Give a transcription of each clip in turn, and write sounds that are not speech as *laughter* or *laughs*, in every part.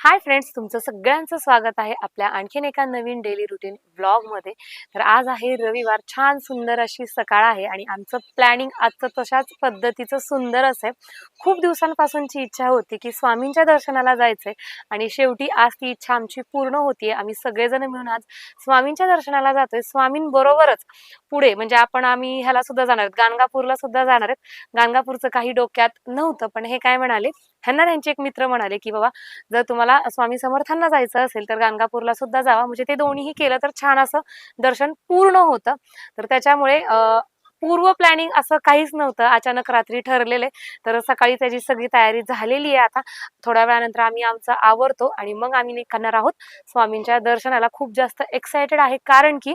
Hi friends तुमचं सगळ्यांचं स्वागत आहे आपल्या आणखीन एका नवीन डेली रुटीन ब्लॉगमध्ये तर आज आहे रविवार छान सुंदर अशी सकाळ आहे आणि आमचं प्लॅनिंग आजचं तशाच पद्धतीचं सुंदर असं खूप दिवसांपासूनची इच्छा होती की स्वामींच्या दर्शनाला जायचंय आणि शेवटी आज ती इच्छा आमची पूर्ण होतीये. आम्ही सगळेजण मिळून आज स्वामींच्या दर्शनाला जातोय. स्वामींबरोबरच पुढे म्हणजे आपण आम्ही ह्याला सुद्धा जाणार आहेत. गाणगापूरला सुद्धा जाणार आहेत. गाणगापूरचं काही डोक्यात नव्हतं पण हे काय म्हणाले? ह्यांना त्यांचे एक मित्र म्हणाले की बाबा जर तुम्हाला स्वामी समर्थांना जायचं असेल तर गाणगापूरला सुद्धा जावा. म्हणजे ते दोन्हीही केलं तर छान असं दर्शन पूर्ण होतं. तर त्याच्यामुळे पूर्व प्लॅनिंग असं काहीच नव्हतं. अचानक रात्री ठरलेले. तर सकाळी त्याची सगळी तयारी झालेली आहे आता. थोड्या वेळानंतर आम्ही आमचं आवरतो आणि मग आम्ही निघणार आहोत. स्वामींच्या दर्शनाला खूप जास्त एक्सायटेड आहे. कारण की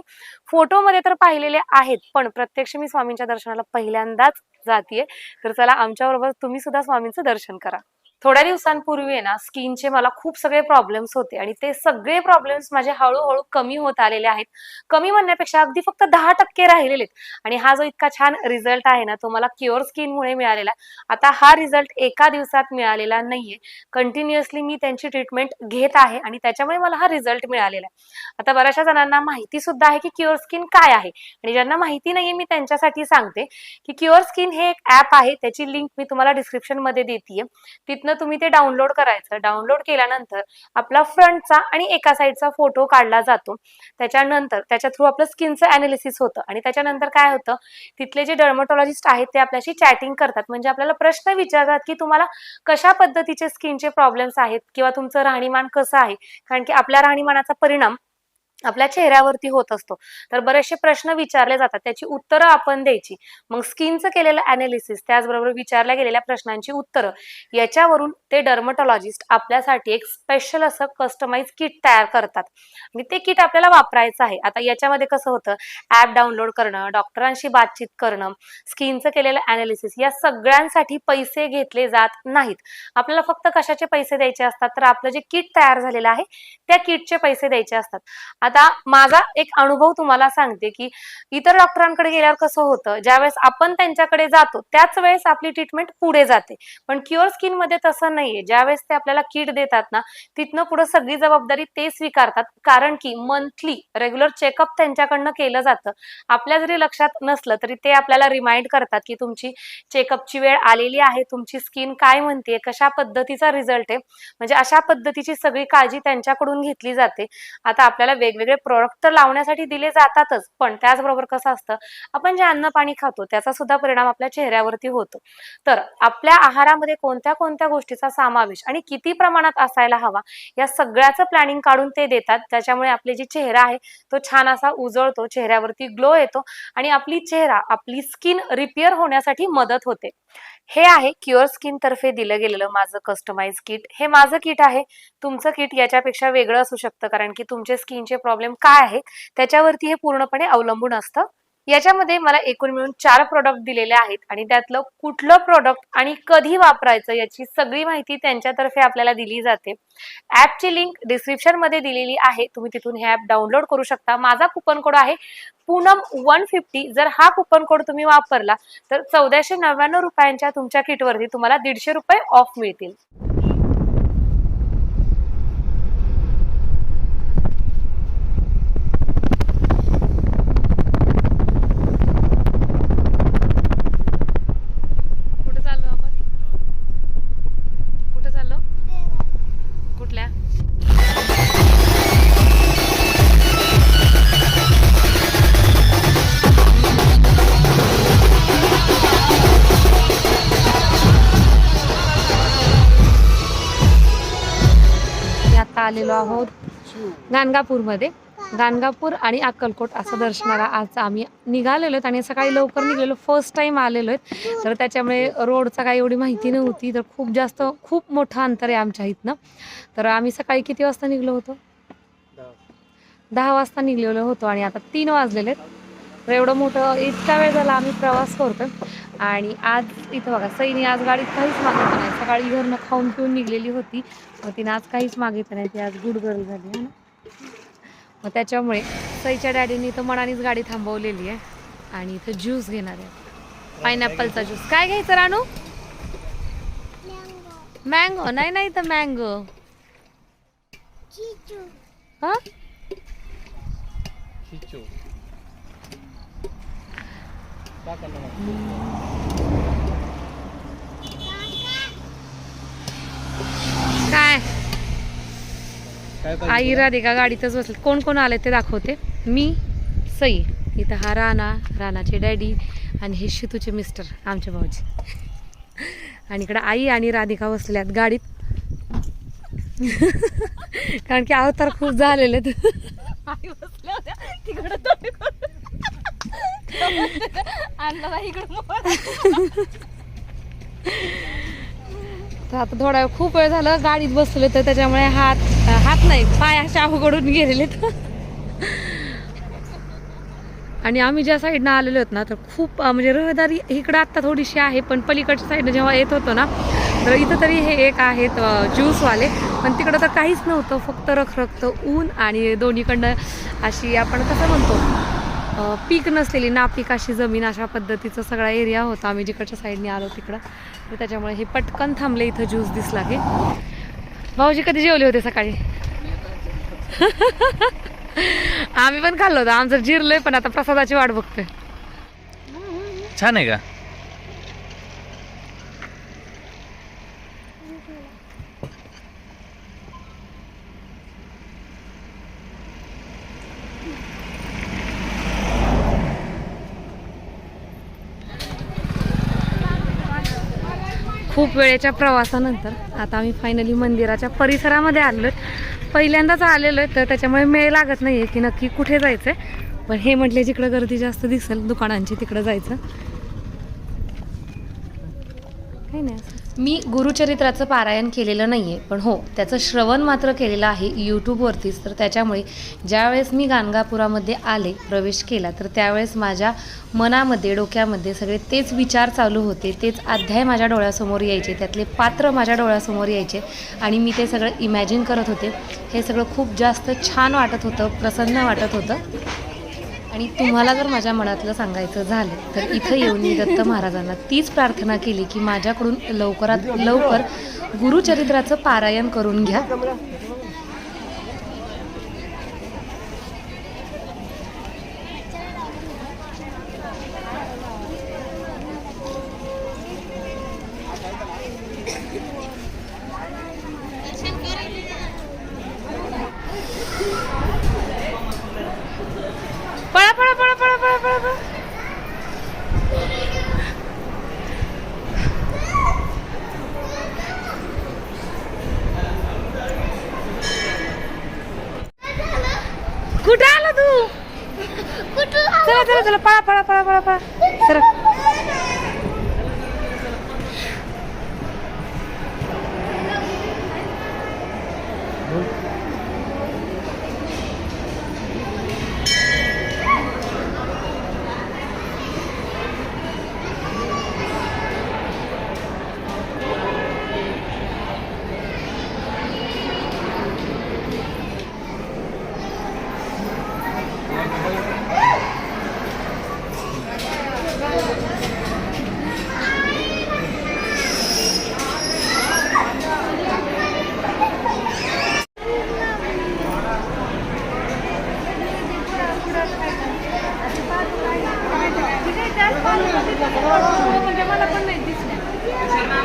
फोटोमध्ये तर पाहिलेले आहेत पण प्रत्यक्ष मी स्वामींच्या दर्शनाला पहिल्यांदाच जातीये. तर चला आमच्याबरोबर तुम्ही सुद्धा स्वामींचं दर्शन करा. थोड्या दिवसांपूर्वी आहे ना स्किनचे मला खूप सगळे प्रॉब्लेम्स होते आणि ते सगळे प्रॉब्लेम्स माझे हळूहळू कमी होत आलेले आहेत. कमी म्हणण्यापेक्षा अगदी फक्त दहा टक्के राहिलेले आहेत. आणि हा जो इतका छान रिझल्ट आहे ना तो मला क्युअर स्किनमुळे मिळालेला आहे. आता हा रिझल्ट एका दिवसात मिळालेला नाहीये. कंटिन्युअसली मी त्यांची ट्रीटमेंट घेत आहे आणि त्याच्यामुळे मला हा रिझल्ट मिळालेला आहे. आता बऱ्याचशा जणांना माहिती सुद्धा आहे की क्युअर स्किन काय आहे. आणि ज्यांना माहिती नाहीये मी त्यांच्यासाठी सांगते की क्युअर स्किन हे एक ऍप आहे. त्याची लिंक मी तुम्हाला डिस्क्रिप्शनमध्ये देते तिथनं तुम्ही ते डाउनलोड करायचं. डाउनलोड केल्यानंतर आपला फ्रंटचा आणि एका साईडचा फोटो काढला जातो. त्याच्यानंतर त्याच्या थ्रू आपलं स्किनचं अनालिसिस होतं. आणि त्याच्यानंतर काय होतं? तिथले जे डर्मटॉलॉजिस्ट आहेत ते आपल्याशी चॅटिंग करतात. म्हणजे आपल्याला प्रश्न विचारतात की तुम्हाला कशा पद्धतीचे स्किनचे प्रॉब्लेम्स आहेत? किंवा तुमचं राहणीमान कसं आहे? कारण की आपल्या राहणीमानाचा परिणाम आपल्या चेहऱ्यावरती होत असतो. तर बरेचसे प्रश्न विचारले जातात. त्याची उत्तरं आपण द्यायची. मग स्किनचं केलेलं अनालिसिस त्याचबरोबर विचारल्या गेलेल्या प्रश्नांची उत्तरं याच्यावरून ते डर्मटॉलॉजिस्ट आपल्यासाठी एक स्पेशल असं कस्टमाइज किट तयार करतात. आणि ते किट आपल्याला वापरायचं आहे. आता याच्यामध्ये कसं होतं? ऍप डाउनलोड करणं डॉक्टरांशी बातचीत करणं स्किनचं केलेलं अनालिसिस या सगळ्यांसाठी पैसे घेतले जात नाहीत. आपल्याला फक्त कशाचे पैसे द्यायचे असतात? तर आपलं जे किट तयार झालेलं आहे त्या किटचे पैसे द्यायचे असतात. आता माझा एक अनुभव तुम्हाला सांगते की इतर डॉक्टरांकडे गेल्यावर कसं होतं ज्यावेळेस आपण त्यांच्याकडे जातो त्याच वेळेस आपली ट्रीटमेंट पुढे जाते. पण क्युअर स्किनमध्ये तसं नाहीये. ज्यावेळेस ते आपल्याला किट देतात ना तिथनं पुढे सगळी जबाबदारी ते स्वीकारतात. कारण की मंथली रेग्युलर चेकअप त्यांच्याकडनं केलं जातं. आपल्या जरी लक्षात नसलं तरी ते आपल्याला रिमाइंड करतात की तुमची चेकअपची वेळ आलेली आहे तुमची स्किन काय म्हणते कशा पद्धतीचा रिझल्ट आहे. म्हणजे अशा पद्धतीची सगळी काळजी त्यांच्याकडून घेतली जाते. आता आपल्याला वेगवेगळे प्रोडक्ट तर लावण्यासाठी दिले जातातच पण त्याचबरोबर कसं असतं आपण जे अन्न पाणी खातो त्याचा सुद्धा परिणाम आपल्या चेहऱ्यावरती होतो. तर आपल्या आहारामध्ये कोणत्या कोणत्या गोष्टीचा समावेश आणि किती प्रमाणात असायला हवा या सगळ्याचं प्लॅनिंग काढून ते देतात. त्याच्यामुळे आपले जे चेहरा आहे तो छान असा उजळतो चेहऱ्यावरती ग्लो येतो आणि आपली चेहरा आपली स्किन रिपेअर होण्यासाठी मदत होते. हे आहे क्युअर स्किन तर्फे दिलं गेलेलं माझं कस्टमाइज किट हे माझं किट आहे. तुमचं किट याच्यापेक्षा वेगळं असू शकतं कारण की तुमचे स्किनचे प्रॉब्लेम काय आहेत त्याच्यावरती हे पूर्णपणे अवलंबून असतं. याच्यामध्ये मला एकूण मिळून चार प्रोडक्ट दिलेले आहेत आणि त्यातलं कुठलं प्रोडक्ट आणि कधी वापरायचं याची सगळी माहिती त्यांच्यातर्फे आपल्याला दिली जाते. ऍपची लिंक डिस्क्रिप्शनमध्ये दिलेली आहे. तुम्ही तिथून हे ऍप डाउनलोड करू शकता. माझा कुपन कोड आहे पूनम वन फिफ्टी. जर हा कुपन कोड तुम्ही वापरला तर चौदाशे नव्याण्णव रुपयांच्या तुमच्या किटवरती तुम्हाला दीडशे रुपये ऑफ मिळतील. आलेलो आहोत गाणगापूरमध्ये. गाणगापूर आणि अक्कलकोट असं दर्शनाला आज आम्ही निघालेलो आहेत आणि सकाळी लवकर निघलेलो फर्स्ट टाइम आलेलो आहेत. तर त्याच्यामुळे रोडचा काही एवढी माहिती नव्हती तर खूप जास्त खूप मोठं अंतर आहे आमच्या इथनं. तर आम्ही सकाळी किती वाजता निघलो होतो? दहा वाजता निघलेलो होतो आणि आता तीन वाजलेले आहेत. एवढं मोठं इतका वेळ झाला आम्ही प्रवास करतोय. आणि आज इथं बघा सईने आज गाडीत काहीच मागितलं नाही. सकाळी घरनं खाऊन पिऊन निघलेली होती. मग तिने आज काहीच मागितलं नाही. ती आज गुड गर्ल झाली आहे ना? मग त्याच्यामुळे सईच्या डॅडीने इथं मनानेच गाडी थांबवलेली आहे. आणि इथं ज्यूस घेणार आहे. पायनॅपलचा ज्यूस. काय घ्यायचं रानू? मँगो. नाही नाही तर मँगो. हा? काय? काय आई राधिका गाडीतच बसले कोण कोण आले ते दाखवते. मी सई. इथं हा राणा राणाचे डॅडी आणि हे शितूचे मिस्टर आमचे भाऊजी. आणि इकडे आई आणि राधिका बसलेल्या आहेत गाडीत. कारण की अवतार खूप झालेले आहेत आई बसल्या होत्या. तिकडं. *laughs* आणला नाही तर आता थोडा वेळ खूप वेळ झालं गाडीत बसले तर त्याच्यामुळे हात हात नाही पाय असे अवघडून गेलेले आणि आम्ही ज्या साईडनं आलेलो होत ना तर खूप म्हणजे रहदारी इकडं आत्ता थोडीशी आहे पण पलीकडच्या साईडनं जेव्हा येत होतो ना तर इथं तरी हे एक आहेत ज्यूसवाले पण तिकडं तर काहीच नव्हतं फक्त रखरखतं ऊन आणि दोन्हीकडनं अशी आपण कसं म्हणतो पीक नसलेली नापीक अशी जमीन अशा पद्धतीचा सगळा एरिया होता. आम्ही जिकडच्या साईडने आलो तिकडं. तर त्याच्यामुळे हे पटकन थांबले. इथं ज्यूस दिसला की. भाऊजी कधी जेवले होते सकाळी? *laughs* आम्ही पण खाल्लो होतं. आमचं जिरलोय पण आता प्रसादाची वाट बघतोय. छान आहे का? खूप वेळेच्या प्रवासानंतर आता आम्ही फायनली मंदिराच्या परिसरामध्ये आलो पहिल्यांदाच आलेलो आहे तर त्याच्यामुळे मेळ लागत नाही आहे की नक्की कुठे जायचं आहे पण हे म्हटले जिकडं गर्दी जास्त दिसेल दुकानांची तिकडं जायचं. काही नाही असं. मी गुरुचरित्राचं पारायण केलेलं नाही आहे पण हो त्याचं श्रवण मात्र केलेलं आहे यूट्यूबवरतीच तर त्याच्यामुळे ज्यावेळेस मी गाणगापुरामध्ये आले प्रवेश केला तर त्यावेळेस माझ्या मनामध्ये डोक्यामध्ये सगळे तेच विचार चालू होते. तेच अध्याय माझ्या डोळ्यासमोर यायचे त्यातले पात्र माझ्या डोळ्यासमोर यायचे आणि मी ते सगळं इमॅजिन करत होते. हे सगळं खूप जास्त छान वाटत होतं प्रसन्न वाटत होतं. आणि तुम्हाला जर माझ्या मनातलं सांगायचं झालं तर इथं येऊन मी दत्त महाराजांना तीच प्रार्थना केली की माझ्याकडून लवकरात लवकर गुरुचरित्राचं पारायण करून घ्या पळा पळा पळा पळा पळा पळा पळा कुठे आला तू चला चला चला पळा पळा पळा पळा. पळा चला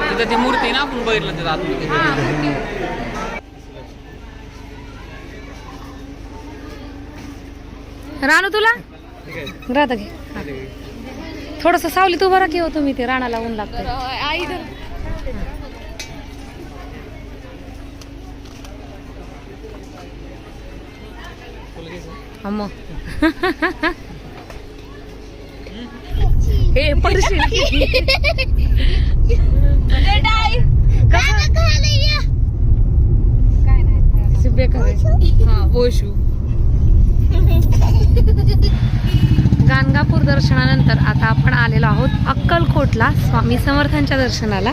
तिथं ती मूर्ती ना आपण बघितलं त्यात आतमध्ये राणू तुला? राधा घे. थोडस सावलीत उभं राखी हो तुम्ही ते राणाला ऊन लागतं आई. अम्म. हे पडशील. आई. अशी बेकार. हा वोशू दर्शनानंतर आता आपण आलेलो आहोत अक्कलकोटला. स्वामी समर्थांच्या दर्शनाला.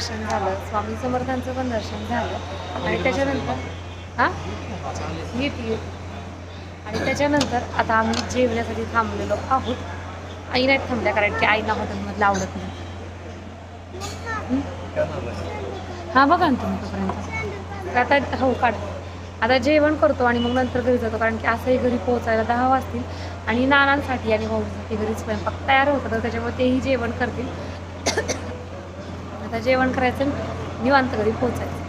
स्वामी समर्थांचं पण दर्शन झालं. आणि त्याच्यानंतर हा? येते येते. आणि त्याच्यानंतर आता आम्ही जेवण्यासाठी थांबलेलो आहोत. आई नाही थांबल्या कारण की आईना हॉटेलमधलं आवडत नाही. हं? बघा ना तुम्ही तोपर्यंत. आता हो काढ. आता जेवण करतो आणि मग नंतर घरी जातो कारण की असंही घरी पोहोचायला दहा वाजतील. आणि नानांसाठी आणि भाऊसाठी घरी स्वयंपाक तयार होतं तर त्याच्यामुळे तेही जेवण करतील. जेवण करायचं निवांत घरी पोहोचायचं.